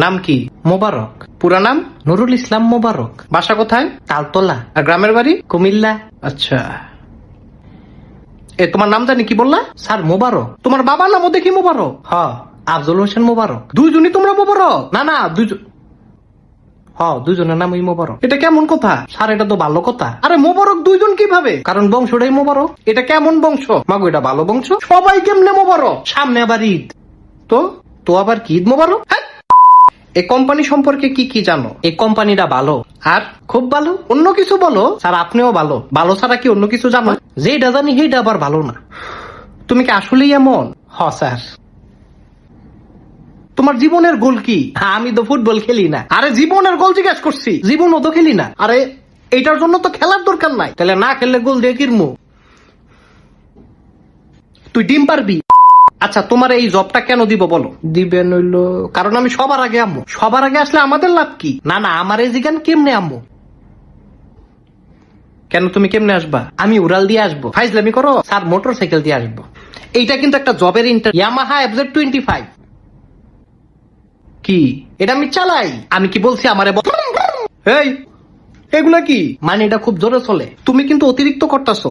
নাম কি? মোবারক। পুরা নাম? নুরুল ইসলাম মোবারক। বাসা কোথায়? তালতলা। আর গ্রামের বাড়ি? কুমিল্লা। আচ্ছা। এ তোমার নাম জানি কি বললা? স্যার মোবারক। তোমার বাবার নামও দেখি মোবারক। হ আফজল হোসেন মোবারক। দুইজনই তোমরা মোবারক? না না দুইজন হ দুজনের নামই মোবারক। এটা কেমন কথা? স্যার এটা তো ভালো কথা। আরে মোবারক দুইজন কীভাবে? কারণ বংশটাই মোবারক। এটা কেমন বংশ? মাগো এটা ভালো বংশ। সবাই কেমনে মোবারক? সামনে আবার ঈদ। তো? তো আবার কি ঈদ মোবারক? হ্যাঁ? এই কোম্পানি সম্পর্কে কি কি জানো? এই কোম্পানিটা ভালো। আর? খুব ভালো? অন্য কিছু বলো। স্যার আপনিও ভালো। ভালো ছাড়া কি অন্য কিছু জানো? যেটা জানি সেইটা আবার ভালো না। তুমি কি আসলেই এমন? হ স্যার। তোমার জীবনের গোল কি? হ্যাঁ, আমি তো ফুটবল খেলি না। আরে জীবনের গোল জিজ্ঞেস করছি। জীবনও তো খেলি না। আরে এইটার জন্য তো খেলার দরকার নাই। তাহলে না খেললে গোল দিয়ে কিরমু? তুই ডিম পারবি। আচ্ছা তোমার এই জবটা কেন দিব বলো? দিবে নইলো কারণ আমি সবার আগে আম্মু। সবার আগে আসলে আমাদের লাভ কি? না না আমার এই জিগান কেমনে আম্মু? কেন তুমি কেমনে আসবা? আমি উড়াল দিয়ে আসব। ফাইজলামি করো স্যার মোটর সাইকেল দিয়ে আসব। এইটা কিন্তু একটা জবের ইন্টার ইয়ামাহা এফজেড টোয়েন্টি ফাইভ কি? এটা আমি চালাই। আমি কি বলছি আমারে এই এগুলা কি? মানে এটা খুব জোরে চলে। তুমি কিন্তু অতিরিক্ত করতেছো।